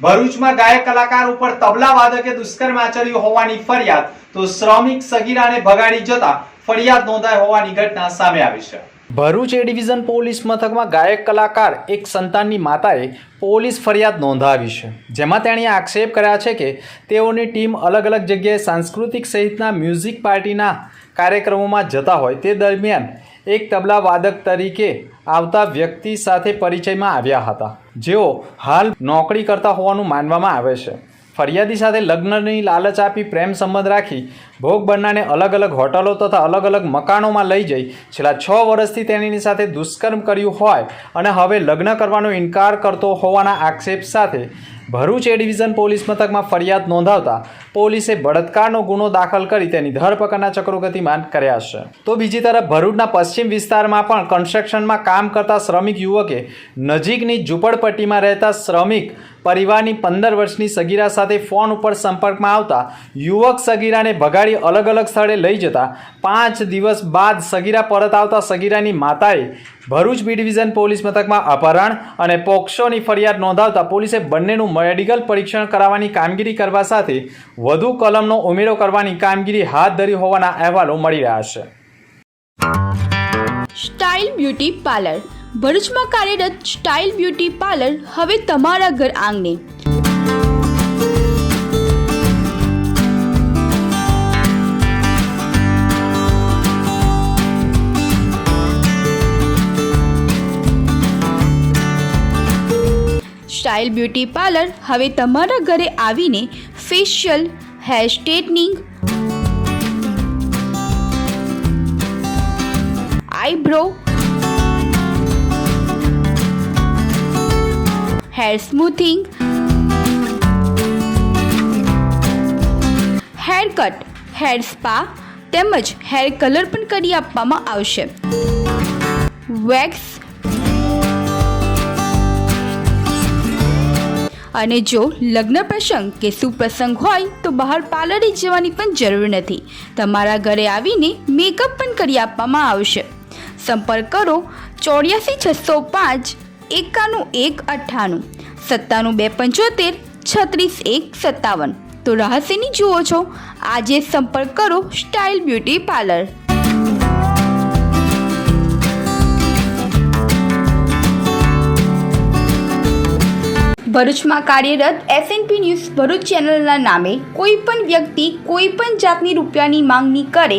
ભરૂચમાં ગાયક કલાકાર ઉપર તબલા વાદકે દુષ્કર્મ આચર્યું હોવાની ફરિયાદ, તો શ્રમિક સગીરાને ભગાડી જતા ફરિયાદ નોંધાઈ હોવાની ઘટના સામે આવી છે. ભરૂચ એ ડિવિઝન પોલીસ મથકમાં ગાયક કલાકાર એક સંતાનની માતાએ પોલીસ ફરિયાદ નોંધાવી છે, જેમાં તેણે આક્ષેપ કર્યા છે કે તેઓની ટીમ અલગ અલગ જગ્યાએ સાંસ્કૃતિક સહિતના મ્યુઝિક પાર્ટીના કાર્યક્રમોમાં જતા હોય તે દરમિયાન એક તબલા વાદક તરીકે આવતા વ્યક્તિ સાથે પરિચયમાં આવ્યા હતા. જેઓ હાલ નોકરી કરતા હોવાનું માનવામાં આવે છે. ફરિયાદી સાથે લગ્નની લાલચ આપી પ્રેમ સંબંધ રાખી ભોગ બનનારને અલગ અલગ હોટલો તથા અલગ અલગ મકાનોમાં લઈ જઈ છેલ્લા છ વર્ષથી તેણીની સાથે દુષ્કર્મ કર્યું હોય અને હવે લગ્ન કરવાનો ઇનકાર કરતો હોવાના આક્ષેપ સાથે ભરૂચ એ ડિવિઝન પોલીસ મથકમાં ફરિયાદ નોંધાવતા પોલીસે બળાત્કારનો ગુનો દાખલ કરી તેની ધરપકડના ચક્રો ગતિમાન કર્યા છે. તો બીજી તરફ ભરૂચના પશ્ચિમ વિસ્તારમાં પણ કન્સ્ટ્રક્શનમાં કામ કરતા શ્રમિક યુવકે નજીકની ઝૂંપડપટ્ટીમાં રહેતા શ્રમિક પરિવારની પંદર વર્ષની સગીરા સાથે ફોન ઉપર સંપર્કમાં આવતા યુવક સગીરાને ભગાડી અલગ અલગ સ્થળે લઈ જતા પાંચ દિવસ બાદ સગીરા પરત આવતા સગીરાની માતાએ ભરૂચ બી ડિવિઝન પોલીસ મથકમાં અપહરણ અને પોક્સોની ફરિયાદ નોંધાવતા પોલીસે બંનેનું મેડિકલ પરીક્ષણ કરાવવાની કામગીરી કરવા સાથે વધુ કલમનો ઉમેરો કરવાની કામગીરી હાથ ધરી હોવાના અહેવાલો મળી રહ્યા છે. સ્ટાઇલ બ્યુટી પાર્લર ભરૂચમાં કાર્યરત સ્ટાઇલ બ્યુટી પાર્લર હવે તમારા ઘર આંગણે. સ્ટાઇલ બ્યુટી પાર્લર હવે તમારા ઘરે આવીને facial hair straightening eyebrow hair smoothing hair cut hair spa તેમજ હેર કલર પણ કરી આપવામાં આવશે. વેક્સ અને જો લગ્ન પ્રસંગ કે સુપ્રસંગ હોય તો બહાર પાર્લરે જવાની પણ જરૂર નથી. તમારા ઘરે આવીને મેકઅપ પણ કરી આપવામાં આવશે. સંપર્ક કરો ચોર્યાસી છસો પાંચ એકાનું એક અઠ્ઠાણું. સત્તાણું બે પંચોતેર, છત્રીસ એક સત્તાવન. તો રહસ્યની જુઓ છો, આજે સંપર્ક કરો સ્ટાઇલ બ્યુટી પાર્લર. ભરૂચમાં કાર્યરત એસએનપી ન્યૂઝ ભરૂચ ચેનલના નામે કોઈ પણ વ્યક્તિ કોઈ પણ જાતની રૂપિયાની માંગણી કરે